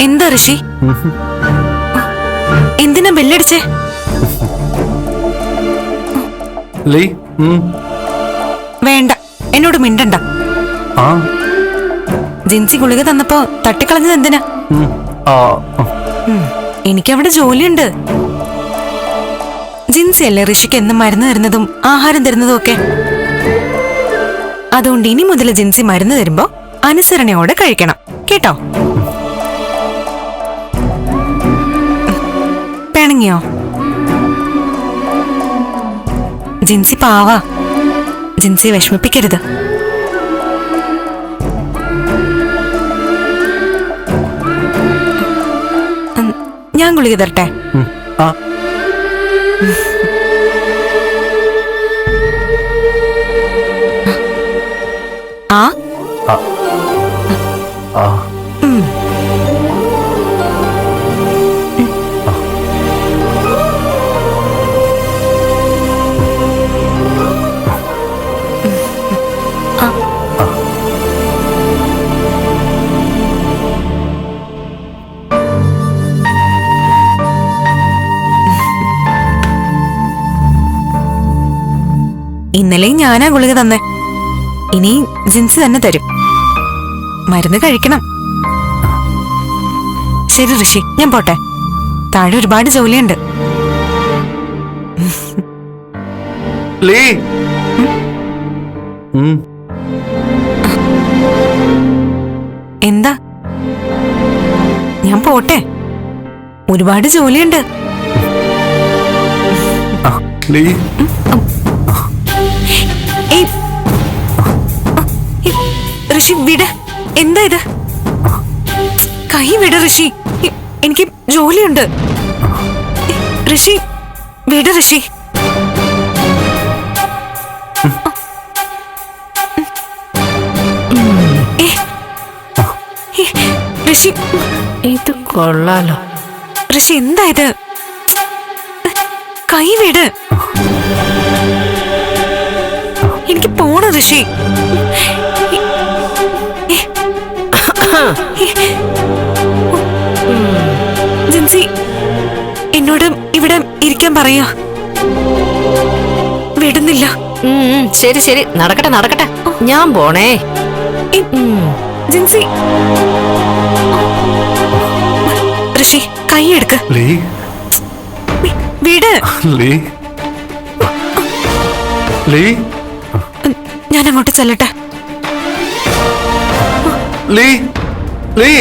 എന്താ ഋഷി? എന്തിനാ ബെല്ലടിച്ചേ? ലീ വേണ്ട എന്നോട് മിണ്ടണ്ട. ആ. ജിൻസി ഗുളിക തന്നപ്പോ തട്ടിക്കളഞ്ഞത് എന്തിനാ? എനിക്കവിടെ ജോലിയുണ്ട്. ജിൻസി അല്ലേ ഋഷിക്ക് എന്നും മരുന്ന് തരുന്നതും ആഹാരം തരുന്നതും ഒക്കെ? അതുകൊണ്ട് ഇനി മുതൽ ജിൻസി മരുന്ന് തരുമ്പോ അനുസരണയോടെ കഴിക്കണം. കേട്ടോ? പിണങ്ങിയോ ജിൻസി പാവാ ജിൻസി വിഷമിപ്പിക്കരുത് ഞാൻ ഗുളിക തരട്ടെ? ഇന്നലെയും ഞാനാ ഗുളിക തന്നെ. ഇനി ജിൻസി തന്നെ തരും. മരുന്ന് കഴിക്കണം. ശരി ഋഷി ഞാൻ പോട്ടെ. താഴെ ഒരുപാട് ജോലിയുണ്ട്. ലീ. എന്താ? ഞാൻ പോട്ടെ. ഒരുപാട് ജോലിയുണ്ട്. ലീ. ഋഷി വിട്. എന്താ ഇത്? കൈ വിട് ഋഷി. എനിക്ക് ജോലിയുണ്ട്. ഋഷി വിട് ഋഷി. ഋഷി. ഇത് കൊള്ളാലോ. ഋഷി എന്താ ഇത്? കൈ വിട്. എനിക്ക് പോണോ ഋഷി. ജിൻസി എന്നോട് ഇവിടെ ഇരിക്കാൻ പറയോ. വിടുന്നില്ല. ശരി ശരി. നടക്കട്ടെ നടക്കട്ടെ. ഞാൻ പോണേ. ജിൻസി. ഋഷി കൈയെടുക്ക് വീട് ലീ. വിട്. ലീ. ലീ. ഞാൻ അങ്ങോട്ട് ചെല്ലട്ടെ. ലീ. ലീ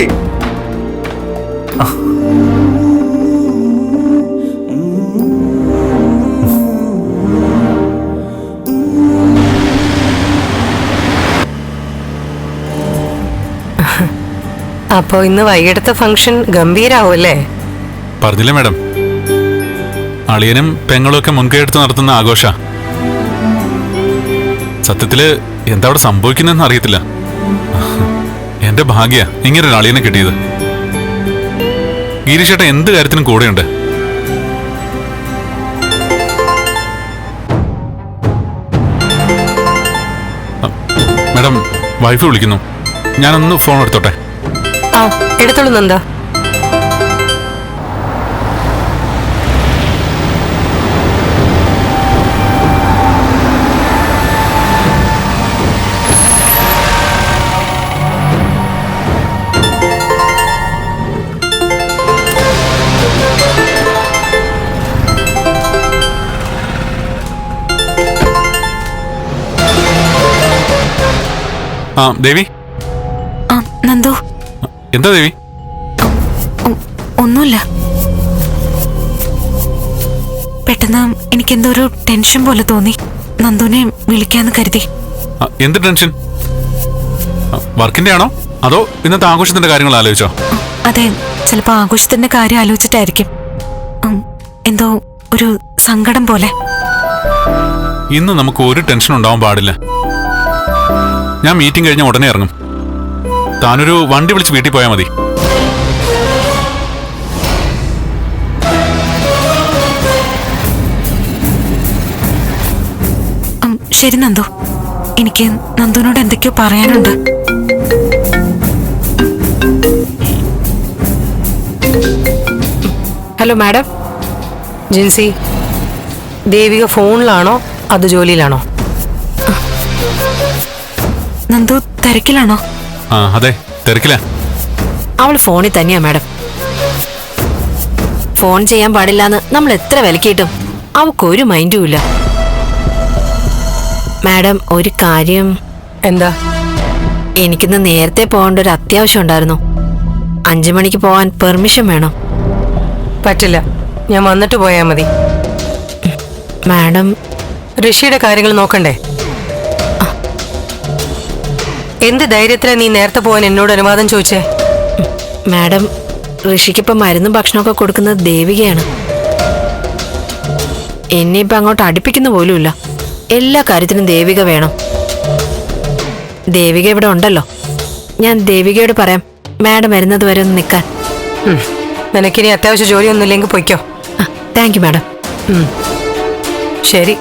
അപ്പോ ഇന്ന് വൈകിട്ടത്തെ ഫംഗ്ഷൻ ഗംഭീരാവൂല്ലേ? പറഞ്ഞില്ലേ മാഡം? അളിയനും പെങ്ങളും ഒക്കെ മുൻകൈ എടുത്ത് നടത്തുന്ന ആഘോഷ. സത്യത്തിൽ എന്താ അവിടെ സംഭവിക്കുന്നതെന്ന് അറിയത്തില്ല. എന്റെ ഭാഗ്യ ഇങ്ങനെ ഒരു അളിയനെ കിട്ടിയത്. ഗിരീഷേട്ടൻ എന്ത് കാര്യത്തിനും കൂടെയുണ്ട്. മാഡം വൈഫ് വിളിക്കുന്നു. ഞാനൊന്ന് ഫോൺ എടുത്തോട്ടെ. ആ എടുത്തോളൂ നന്ദ. ആ ദേവി? ആ നന്ദു. എന്താ ദേവി? ഒ- ഒന്നുമില്ല. പെട്ടെന്ന് എനിക്ക് എന്തോ ഒരു ടെൻഷൻ പോലെ തോന്നി. നന്ദുവിനെ വിളിക്കാന്ന് കരുതി. ആ, എന്ത് ടെൻഷൻ? ആ, വർക്കിന്റെ ആണോ? അതോ ഇന്നത്തെ ആഘോഷത്തിന്റെ കാര്യങ്ങൾ ആലോചിച്ചോ? അതെ ചിലപ്പോ ആഘോഷത്തിന്റെ കാര്യം ആലോചിച്ചിട്ടായിരിക്കും. ഉം, എന്തോ ഒരു സങ്കടം പോലെ. ഇന്ന് നമുക്ക് ഒരു ടെൻഷൻ ഉണ്ടാവാൻ പാടില്ല. ഞാൻ മീറ്റിംഗ് കഴിഞ്ഞ ഉടനെ ഇറങ്ങും. താനൊരു വണ്ടി വിളിച്ച് വീട്ടിൽ പോയാൽ മതി. ശരി നന്ദു. എനിക്ക് നന്ദുവിനോട് എന്തൊക്കെയോ പറയാനുണ്ട്. Hello madam. ജിൻസി ദേവിക ഫോണിലാണോ? അത് ജോലിയിലാണോ? നന്ദു തിരക്കിലാണോ? ആ അതെ തിരക്കിലാ. അവൾ ഫോണിൽ തന്നെയാ മാഡം. ഫോൺ ചെയ്യാൻ പാടില്ലാന്ന് നമ്മൾ എത്ര വിലക്കിയിട്ടും അവക്കൊരു മൈൻഡും ഇല്ല. മാഡം ഒരു കാര്യം. എന്താ? എനിക്കിന്ന് നേരത്തെ പോകേണ്ട ഒരു അത്യാവശ്യം ഉണ്ടായിരുന്നു. അഞ്ചു മണിക്ക് പോകാൻ പെർമിഷൻ വേണം. പറ്റില്ല. ഞാൻ വന്നിട്ട് പോയാൽ മതി. മാഡം. ഋഷിയുടെ കാര്യങ്ങൾ നോക്കണ്ടേ? എന്ത് ധൈര്യത്തിലാണ് നീ നേരത്തെ പോകാൻ എന്നോട് അനുവാദം ചോദിച്ചേ? മാഡം ഋഷിക്കിപ്പം മരുന്നും ഭക്ഷണമൊക്കെ കൊടുക്കുന്നത് ദേവികയാണ്. എന്നെ ഇപ്പം അങ്ങോട്ട് അടുപ്പിക്കുന്ന പോലുമില്ല. എല്ലാ കാര്യത്തിനും ദേവിക വേണം. ദേവിക ഇവിടെ ഉണ്ടല്ലോ. ഞാൻ ദേവികയോട് പറയാം മാഡം വരുന്നത് വരെ ഒന്ന് നിൽക്കാൻ. നിനക്കിനി അത്യാവശ്യ ജോലിയൊന്നും ഇല്ലെങ്കിൽ പൊയ്ക്കോ താങ്ക് യു മാഡം. ശരി.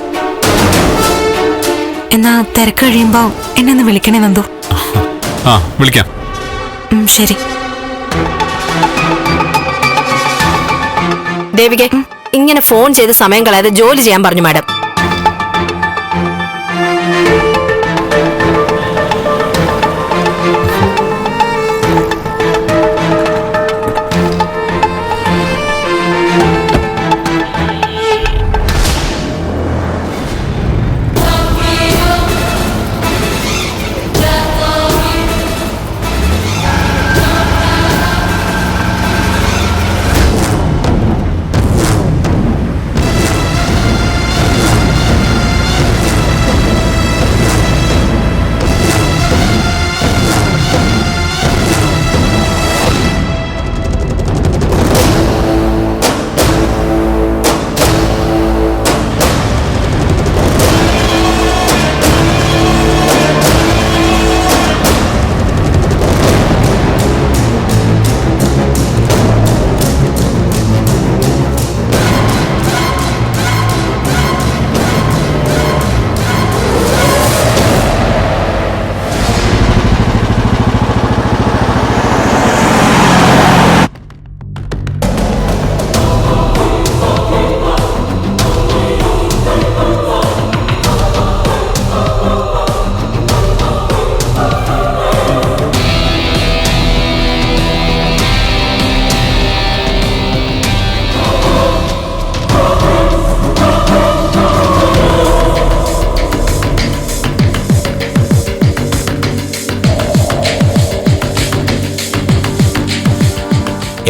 എന്നാ തിരക്ക് കഴിയുമ്പോൾ എന്നെ ഒന്ന് വിളിക്കണേ നന്ദു. ആ വിളിക്കാം. ശരി. ദേവിക ഇങ്ങനെ ഫോൺ ചെയ്ത് സമയം കളയാതെ ജോലി ചെയ്യാൻ പറഞ്ഞു മാഡം.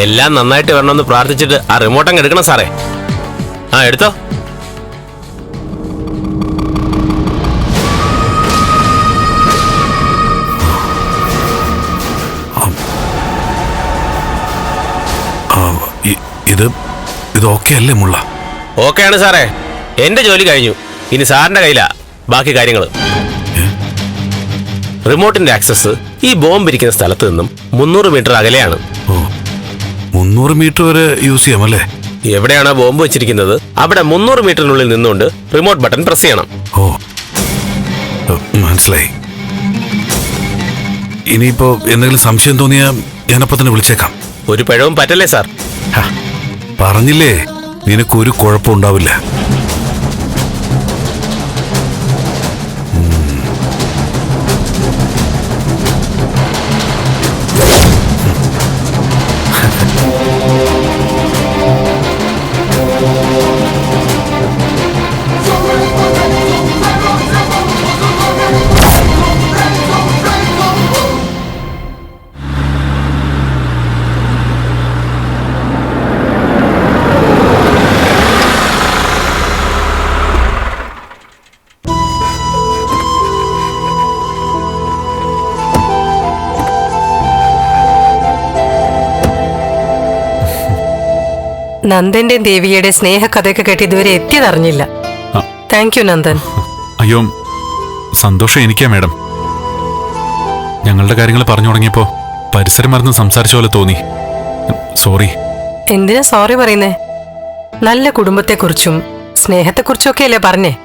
എല്ലാം നന്നായിട്ട് വരണമെന്ന് പ്രാർത്ഥിച്ചിട്ട് ആ റിമോട്ട് അങ്ങ് എടുക്കണം സാറേ. ആ എടുത്തോ. ഇത് ഇത് ഓക്കെ അല്ലേ മുള്ള? ആണ് സാറേ. എന്റെ ജോലി കഴിഞ്ഞു. ഇനി സാറിന്റെ കയ്യിലാ ബാക്കി കാര്യങ്ങൾ റിമോട്ടിന്റെ ആക്സസ് ഈ ബോംബ് ഇരിക്കുന്ന സ്ഥലത്ത് നിന്നും മുന്നൂറ് മീറ്റർ അകലെയാണ്. ഓ. മുന്നൂറ് മീറ്റർ വരെ യൂസ് ചെയ്യാം അല്ലേ? എവിടെയാണ് ബോംബ് വെച്ചിരിക്കുന്നത്? അവിടെ മുന്നൂറ് മീറ്ററിനുള്ളിൽ നിന്നുകൊണ്ട് റിമോട്ട് ബട്ടൺ പ്രസ് ചെയ്യണം. ഓ. മനസ്സിലായി. ഇനിയിപ്പോ എന്തെങ്കിലും സംശയം തോന്നിയാ ഞാനപ്പോ തന്നെ വിളിച്ചേക്കാം. ഒരു പഴവും പറ്റല്ലേ സാർ? പറഞ്ഞില്ലേ? നിനക്കൊരു കുഴപ്പം ഉണ്ടാവില്ല. നന്ദന്റെയും ദേവിയുടെ സ്നേഹകഥയൊക്കെ കേട്ട് ഇതുവരെ എത്തിയതറിഞ്ഞില്ല. Thank you Nandan. അയ്യോ സന്തോഷം എനിക്കാ മാഡം. ഞങ്ങളുടെ കാര്യങ്ങൾ പറഞ്ഞു തുടങ്ങിയപ്പോ പരിസരം മറന്ന് സംസാരിച്ച പോലെ തോന്നി. സോറി. എന്തിനാ സോറി പറയുന്നേ? നല്ല കുടുംബത്തെക്കുറിച്ചും സ്നേഹത്തെക്കുറിച്ചും ഒക്കെ അല്ലേ പറഞ്ഞേ?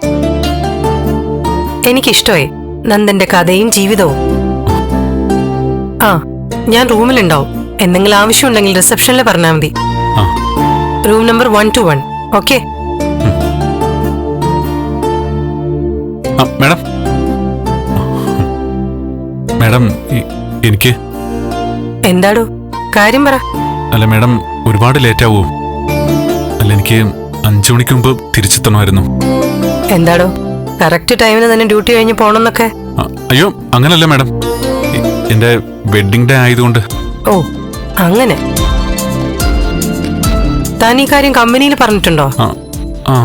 എനിക്കിഷ്ടമായി നന്ദന്റെ കഥയും ജീവിതവും. ആ ഞാൻ റൂമിലുണ്ടാവും. എന്തെങ്കിലും ആവശ്യമുണ്ടെങ്കിൽ റിസപ്ഷനിൽ പറഞ്ഞാൽ മതി. ആ. Room number one two one okay madam. Madam എനിക്ക്. എന്താടോ? കാര്യം പറ. അല്ല മാഡം ഒരുപാട് ലേറ്റ് ആവുമോ അല്ല എനിക്ക് അഞ്ചു മണിക്ക് മുമ്പ് തിരിച്ചെത്തണമായിരുന്നു. എന്താടോ? കറക്റ്റ് ടൈമിന് തന്നെ ഡ്യൂട്ടി കഴിഞ്ഞ് പോണെന്നൊക്കെ. അയ്യോ അങ്ങനല്ല മാഡം. എന്റെ വെഡിങ് ഡേ ആയതുകൊണ്ട്. ഓ അങ്ങനെ. താൻ ഈ കാര്യം കമ്പനിയിൽ പറഞ്ഞിട്ടുണ്ടോ? ആ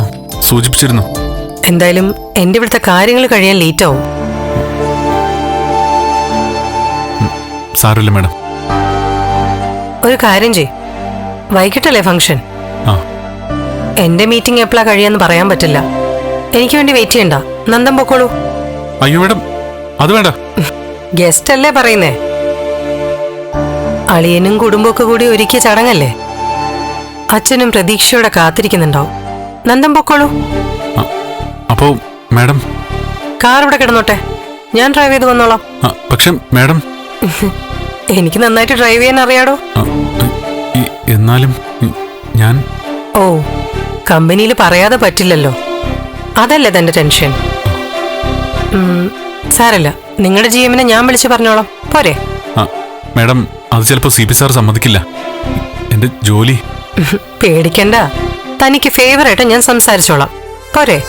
സൂചിപ്പിച്ചിരുന്നു. എന്തായാലും എന്റെ ഇവിടുത്തെ കാര്യങ്ങൾ കഴിയാൻ ലേറ്റ് ആവും സാരമില്ല മാഡം. ഒരു കാര്യം ചെയ് വൈകിട്ടല്ലേ ഫംഗ്ഷൻ? എന്റെ മീറ്റിംഗ് എപ്പോഴാ കഴിയാന്ന് പറയാൻ പറ്റില്ല. എനിക്ക് വേണ്ടി വെയിറ്റ് ചെയ്യണ്ട. നന്ദം പൊക്കോളൂ. അയ്യോ മാഡം അത് വേണ്ട. ഗസ്റ്റ് അല്ലേ പറയുന്നേ? അളിയനും കുടുംബമൊക്കെ കൂടി ഒരുക്കിയ ചടങ്ങല്ലേ? അച്ഛനും പ്രതീക്ഷയോടെ കാത്തിരിക്കുന്നുണ്ടാവും. നന്ദം പൊക്കോളൂ. അപ്പോ മാഡം. കാർ ഇവിടെ കിടന്നോട്ടെ. ഞാൻ ഡ്രൈവ് ചെയ്ത് വന്നോളാം. പക്ഷെ മാഡം. എനിക്ക് നന്നായിട്ട് ഡ്രൈവ് ചെയ്യാൻ അറിയാടോ. എന്നാലും ഞാൻ. ഓ കമ്പനിയിൽ പറയാതെ പറ്റില്ലല്ലോ. അതല്ലേ തന്റെ ടെൻഷൻ. സാരല്ല നിങ്ങളുടെ ജീവനെ ഞാൻ വിളിച്ച് പറഞ്ഞോളാം. പോരെ. മാഡം അത് ചിലപ്പോൾ സി പി സാർ സമ്മതിക്കില്ല. എന്റെ ജോലി പേടിക്കണ്ട. തനിക്ക് ഫേവർ ആയിട്ട് ഞാൻ സംസാരിച്ചോളാം. പോരെ.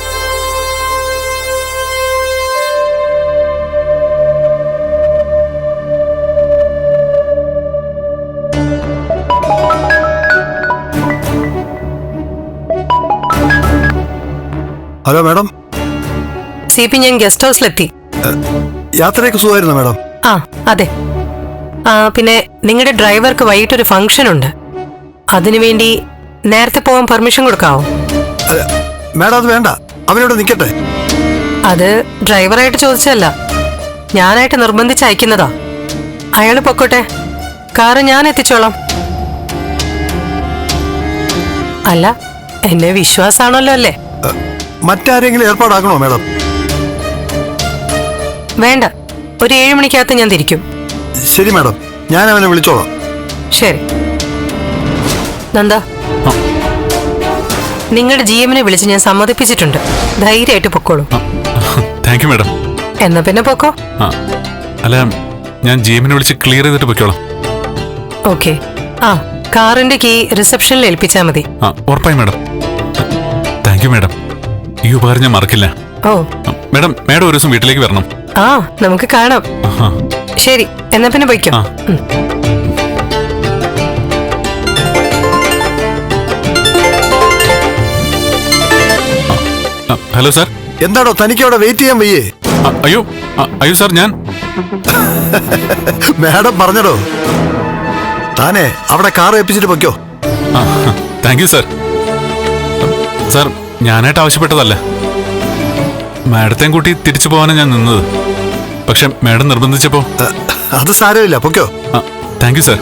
Hello madam. സി പി ഞാൻ ഗസ്റ്റ് ഹൗസിലെത്തി യാത്രയൊക്കെ സുഖമായിരുന്നു മാഡം? ആ അതെ. പിന്നെ നിങ്ങളുടെ ഡ്രൈവർക്ക് വൈകിട്ടൊരു ഫംഗ്ഷൻ ഉണ്ട്. അതിനുവേണ്ടി നേരത്തെ പോകാൻ പെർമിഷൻ കൊടുക്കാവോ? മാഡം അത് വേണ്ട. അവനോട് നിൽക്കട്ടെ അത് ഡ്രൈവറായിട്ട് ചോദിച്ചതല്ല. ഞാനായിട്ട് നിർബന്ധിച്ച് അയക്കുന്നതാ. അയാൾ പൊക്കോട്ടെ. കാറ് ഞാൻ എത്തിച്ചോളാം. അല്ല എന്നെ വിശ്വാസാണല്ലോ അല്ലേ? മറ്റാരെങ്കിലും ഏർപ്പാടാക്കണോ മാഡം? വേണ്ട. ഒരു ഏഴ് മണിക്കകത്ത് ഞാൻ തിരിക്കും. ശരി മാഡം. ഞാൻ അവനെ വിളിച്ചോളാം. ശരി. നന്ദ. നിങ്ങളുടെ ജി എമ്മിനെ വിളിച്ച് ഞാൻ സമ്മതിപ്പിച്ചിട്ടുണ്ട്. ധൈര്യമായിട്ട് പൊക്കോളൂ. താങ്ക് യു മാഡം എന്നാ പിന്നെ പൊക്കോ. ആ. അല്ല ഞാൻ ജി എമ്മിനെ വിളിച്ച് ക്ലിയർ ചെയ്തിട്ട് പൊയ്ക്കോളാം. ഓക്കെ. ആ കാറിന്റെ കീ റിസപ്ഷനിൽ ഏൽപ്പിച്ചാൽ മതി. ആ ഉറപ്പായി മാഡം താങ്ക് യു മാഡം ഈ ഉപകാരം ഞാൻ മറക്കില്ല. ഓ. മാഡം മാഡം ഒരു ദിവസം വീട്ടിലേക്ക് വരണം. ആ നമുക്ക് കാണാം. ശരി എന്നാ പിന്നെ പൊയ്ക്കോ. Hello sir. എന്താണോ തനിക്ക് അവിടെ വെയിറ്റ് ചെയ്യാൻ വയ്യേ? അയ്യോ അയ്യോ സാർ ഞാൻ മാഡം പറഞ്ഞടോ. താനെ അവിടെ കാർ ഏൽപ്പിച്ചിട്ട് പൊയ്ക്കോ. താങ്ക് യു സാർ സാർ ഞാനായിട്ട് ആവശ്യപ്പെട്ടതല്ല. മാഡത്തെയും കൂട്ടി തിരിച്ചു പോകാനാണ് ഞാൻ നിന്നത്. പക്ഷെ മാഡം നിർബന്ധിച്ചപ്പോ അത് സാരമില്ല പൊയ്ക്കോ. താങ്ക് യു സാർ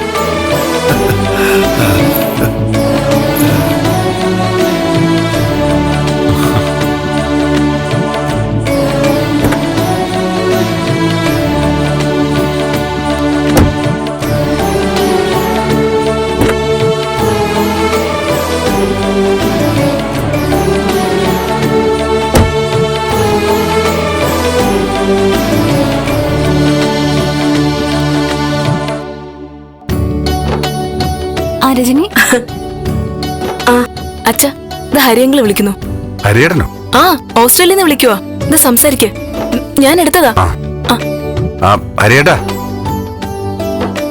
ഇത് വിളിക്കുന്നു. ഹരിയേടനോ ആ ഓസ്ട്രേലിയയിൽ നിന്ന് വിളിക്കുവാ. ഇത് സംസാരിക്ക. ഞാൻ എടുത്തതാ. ആ. ആ. ആ ഹരിയേട്ടാ.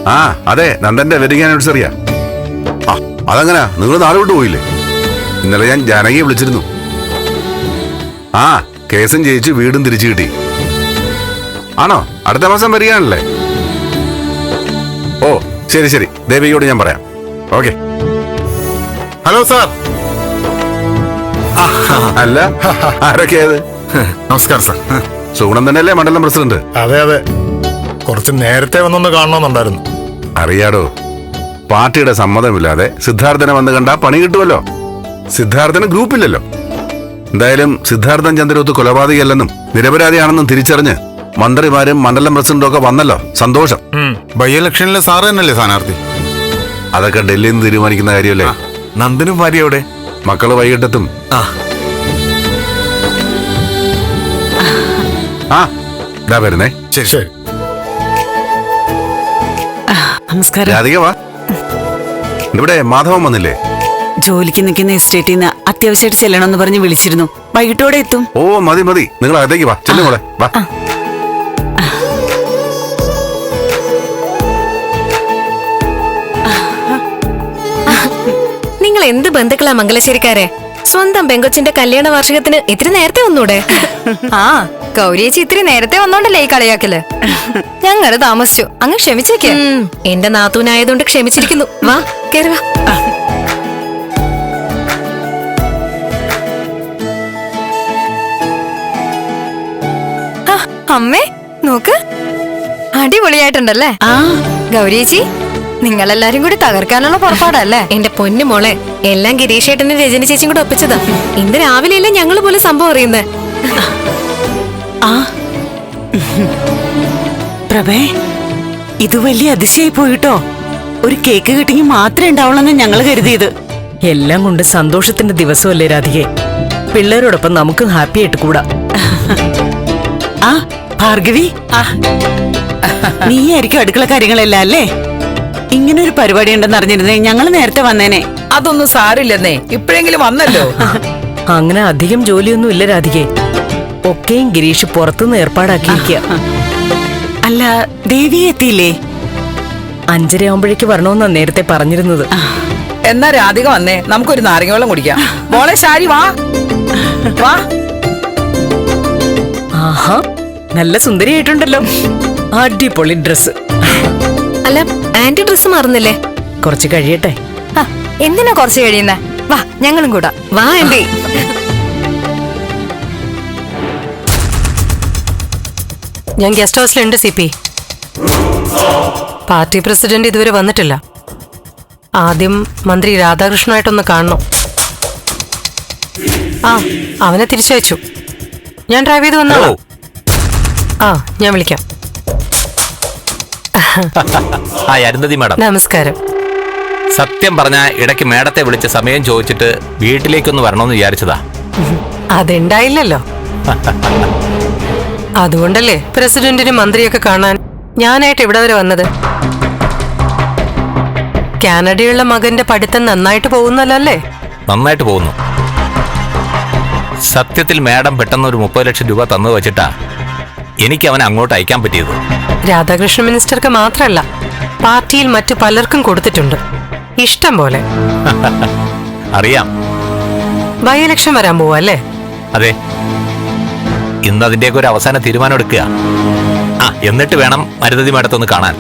ആ അതെ നന്ദന്റെ വെഡിങ് ആനിവേഴ്സറിയാ ആ. അതങ്ങനാ? നിങ്ങൾ നാളെ വിട്ടു പോയില്ലേ? ഇന്നലെ ഞാൻ ജാനകിയെ വിളിച്ചിരുന്നു. ആ കേസും ജയിച്ച് വീടും തിരിച്ചു കിട്ടി. ആണോ? അടുത്ത മാസം വരികയാണല്ലേ? ഓ ശരി ശരി. ദേവിയോട് ഞാൻ പറയാം. ഓക്കെ. Hello sir. അല്ല ആരൊക്കെയത് നമസ്കാരം സാർ. സുഗുണം തന്നെയല്ലേ മണ്ഡലം പ്രസിഡന്റ്? അതെ അതെ. കുറച്ച് നേരത്തെ വന്നൊന്ന് കാണണമെന്നുണ്ടായിരുന്നു അറിയാടോ പാർട്ടിയുടെ സമ്മതമില്ലാതെ സിദ്ധാർത്ഥനെ വന്ന് കണ്ടാ പണി കിട്ടുമല്ലോ. സിദ്ധാർത്ഥന് ഗ്രൂപ്പില്ലല്ലോ. എന്തായാലും സിദ്ധാർത്ഥൻ ചന്ദ്രൂത്ത് കൊലപാതകയല്ലെന്നും നിരപരാധിയാണെന്നും തിരിച്ചറിഞ്ഞ് മന്ത്രിമാരും മണ്ഡലം പ്രസിഡന്റും ഒക്കെ വന്നല്ലോ. സന്തോഷം. ബൈ ഇലക്ഷനിലെ സാറ് തന്നെയല്ലേ സ്ഥാനാർത്ഥി? അതൊക്കെ ഡൽഹിയിൽ നിന്ന് തീരുമാനിക്കുന്ന കാര്യമല്ലേ? നന്ദനും ഭാര്യ എവിടെ? മക്കൾ വൈകിട്ടെത്തും. ആ. ഇതാ വരുന്നേ. ശരി ശരി. നമസ്കാരം. രാധിക വാ. ഇവിടെ മാധവൻ വന്നില്ലേ? ജോലിക്ക് നിൽക്കുന്ന എസ്റ്റേറ്റിൽ നിന്ന് അത്യാവശ്യമായിട്ട് ചെല്ലണമെന്ന് പറഞ്ഞ് വിളിച്ചിരുന്നു. വൈകിട്ടോടെ എത്തും. ഓ മതി മതി. നിങ്ങൾ അകത്തേക്ക് വാ. ചെല്ലും കൂടെ വാ. നിങ്ങൾ എന്ത് ബന്ധുക്കളാ മംഗലശ്ശേരിക്കാരെ? സ്വന്തം പെങ്കൊച്ചിന്റെ കല്യാണ വാർഷികത്തിന് ഇത്തിരി നേരത്തെ വന്നൂടെ? ആ ഗൗരിയേച്ചി ഇത്തിരി നേരത്തെ വന്നോണ്ടല്ലേ ഈ കളിയാക്കൽ? ഞങ്ങൾ താമസിച്ചു. അങ്ങ് ക്ഷമിച്ചേക്ക്. എന്റെ നാത്തൂനായതുകൊണ്ട് ക്ഷമിച്ചിരിക്കുന്നു. വാ കേറുക അമ്മേ നോക്ക്. അടിപൊളിയായിട്ടുണ്ടല്ലേ? ആ. ഗൗരിയേച്ചി നിങ്ങളെല്ലാരും കൂടി തകർക്കാനുള്ള പുറപ്പാടല്ലേ? എന്റെ പൊന്നു മോളെ എല്ലാം ഗിരീഷ് ഏട്ടനും രജനി ചേച്ചിയും കൂടെ ഒപ്പിച്ചതാ. ഇന്ന് രാവിലെയല്ലേ ഞങ്ങൾ പോലെ സംഭവം അറിയുന്നത് ആ. പ്രഭേ ഇത് വലിയ അതിശയി പോയിട്ടോ? ഒരു കേക്ക് കിട്ടിങ്ങി മാത്രമേ ഉണ്ടാവുള്ളൂ ഞങ്ങൾ കരുതിയത്. എല്ലാം കൊണ്ട് സന്തോഷത്തിന്റെ ദിവസമല്ലേ രാധികെ. പിള്ളേരോടൊപ്പം നമുക്ക് ഹാപ്പി ആയിട്ട് കൂടാ. ആ ഭാർഗവി? ആ. നീ ആയിരിക്കും അടുക്കള കാര്യങ്ങളെല്ലാം അല്ലേ? ഇങ്ങനെ ഒരു പരിപാടി ഉണ്ടെന്ന് അറിഞ്ഞിരുന്നേ ഞങ്ങൾ നേരത്തെ വന്നേനെ. അതൊന്നും സാരില്ലെന്നേ ഇപ്പോഴെങ്കിലും വന്നല്ലോ. അങ്ങനെ അധികം ജോലിയൊന്നും ഇല്ല രാധികെ. ഒക്കെയും ഗിരീഷ് പുറത്തുനിന്ന് ഏർപ്പാടാക്കിയിരിക്കുക അല്ല ദേവി എത്തിയില്ലേ? അഞ്ചര ആവുമ്പോഴേക്ക് വരണമെന്നാ നേരത്തെ പറഞ്ഞിരുന്നത്. എന്നാ രാധിക വന്നേ നമുക്കൊരു നാരങ്ങ വെള്ളം കുടിക്കാം മോളെ ശാരി വാ. വാ. ആഹാ നല്ല സുന്ദരിയായിട്ടുണ്ടല്ലോ. അടിപൊളി ഡ്രസ് അല്ല ആന്റി ഡ്രസ് മാറുന്നില്ലേ? കുറച്ച് കഴിയട്ടെ. എന്തിനാ കുറച്ച് കഴിയുന്നേ? വാ ഞങ്ങളും കൂടാ. വാ ആന്റി. ഞാൻ ഗസ്റ്റ് ഹൗസിലുണ്ട് സി പി. പാർട്ടി പ്രസിഡന്റ് ഇതുവരെ വന്നിട്ടില്ല. ആദ്യം മന്ത്രി രാധാകൃഷ്ണനായിട്ടൊന്ന് കാണണം. ആ അവനെ തിരിച്ചയച്ചു. ഞാൻ ഡ്രൈവ് ചെയ്ത് വന്നോ ആ ഞാൻ വിളിക്കാം. ആ അരുന്ധതി മാഡം. നമസ്കാരം. സത്യം പറഞ്ഞ ഇടയ്ക്ക് മേഡത്തെ വിളിച്ച് സമയം ചോദിച്ചിട്ട് വീട്ടിലേക്കൊന്ന് വരണമെന്ന് വിചാരിച്ചതാ. അതുണ്ടായില്ലല്ലോ. അതുകൊണ്ടല്ലേ പ്രസിഡന്റിനും മന്ത്രിയൊക്കെ കാണാൻ ഞാനായിട്ട് ഇവിടെ വരെ വന്നത്? കാനഡയുള്ള മകന്റെ പഠിത്തം നന്നായിട്ട് പോകുന്നല്ലോ അല്ലേ? നന്നായിട്ട് പോകുന്നു. സത്യത്തിൽ മേഡം പെട്ടെന്ന് ഒരു മുപ്പത് ലക്ഷം രൂപ തന്നു വെച്ചിട്ടാ എനിക്ക് അവനെ അങ്ങോട്ട് അയക്കാൻ പറ്റിയത്. രാധാകൃഷ്ണ മിനിസ്റ്റർക്ക് മാത്രമല്ല പാർട്ടിയിൽ മറ്റു പലർക്കും കൊടുത്തിട്ടുണ്ട്. ഇഷ്ടം പോലെ. അറിയാം. ബൈ ഇലക്ഷൻ വരാൻ പോവാ അല്ലേ? അതെ. ഇന്ന് അതിന്റെയൊക്കെ ഒരു അവസാന തീരുമാനം എടുക്കുക. ആ എന്നിട്ട് വേണം മരുതതി മേടത്തൊന്ന് കാണാൻ.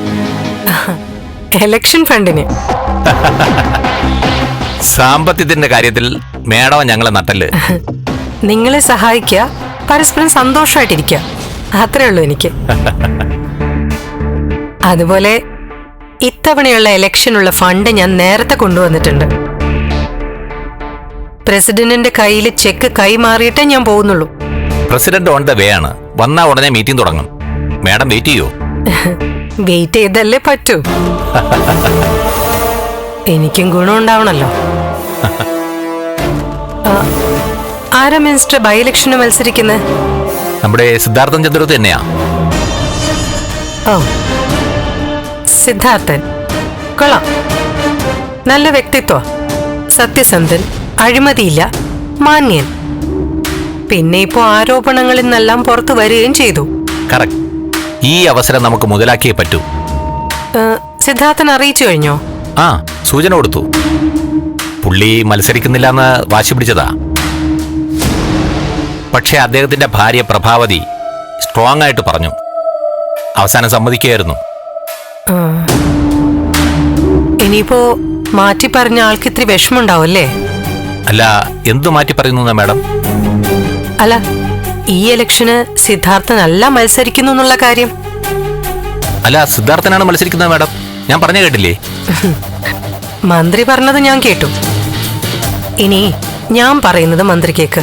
എലക്ഷൻ ഫണ്ടിന്. സാമ്പത്തികത്തിന്റെ കാര്യത്തിൽ മേടവ ഞങ്ങളെ നട്ടൽ നിങ്ങളെ സഹായിക്കുക പരസ്പരം സന്തോഷമായിട്ടിരിക്കുക. അത്രേ ഉള്ളൂ എനിക്ക്. അതുപോലെ ഇത്തവണയുള്ള ഇലക്ഷനുള്ള ഫണ്ട് ഞാൻ നേരത്തെ കൊണ്ടുവന്നിട്ടുണ്ട്. പ്രസിഡന്റിന്റെ കയ്യിൽ ചെക്ക് കൈമാറിയിട്ടേ ഞാൻ പോകുന്നുള്ളൂ. പ്രസിഡന്റ് ഓൺ ദ വേ ആണ്. വന്നാ ഉടനെ മീറ്റിംഗ് തുടങ്ങും. മാഡം വെയിറ്റ് ചെയ്യോ? വെയിറ്റ് ചെയ്തല്ലേ പറ്റൂ. എനിക്കും ഗുണമുണ്ടാവണല്ലോ ആരാ മിനിസ്റ്റർ ബൈ ഇലക്ഷന് മത്സരിക്കുന്നത് നമ്മുടെ സിദ്ധാർത്ഥൻ ചന്ദ്രത്ത് തന്നെയാ. ഓ. സിദ്ധാർത്ഥൻ. കൊള്ളാം. നല്ല വ്യക്തിത്വ. സത്യസന്ധൻ അഴിമതിയില്ല മാന്യൻ. പിന്നെ ഇപ്പോ ആരോപണങ്ങളിൽ നിന്നെല്ലാം പുറത്തു വരികയും ചെയ്തു. കറക്റ്റ്. ഈ അവസരം നമുക്ക് മുതലാക്കിയേ പറ്റൂ. സിദ്ധാർത്ഥൻ അറിയിച്ചു കഴിഞ്ഞോ? ആ സൂചന കൊടുത്തു. പുള്ളി മത്സരിക്കുന്നില്ല എന്ന് വാശി പിടിച്ചതാ. പക്ഷേ അദ്ദേഹത്തിന്റെ ഭാര്യ പ്രഭാവതി സ്ട്രോങ് ആയിട്ട് പറഞ്ഞു. അവസാനം സമ്മതിക്കുകയായിരുന്നു. ഇനിയിപ്പോ മാറ്റി പറഞ്ഞ ആൾക്ക് ഇത്തിരി വിഷമമുണ്ടാവും അല്ലേ അല്ല എന്തു മാറ്റി പറയുന്നു മാഡം? അല്ല ഈ ഇലക്ഷന് സിദ്ധാർത്ഥനല്ല മത്സരിക്കുന്നു എന്നുള്ള കാര്യം. അല്ല സിദ്ധാർത്ഥനാണ് മത്സരിക്കുന്നത് മാഡം. ഞാൻ പറഞ്ഞു കേട്ടില്ലേ? മന്ത്രി പറഞ്ഞത് ഞാൻ കേട്ടു. ഇനി ഞാൻ പറയുന്നത് മന്ത്രി കേക്ക്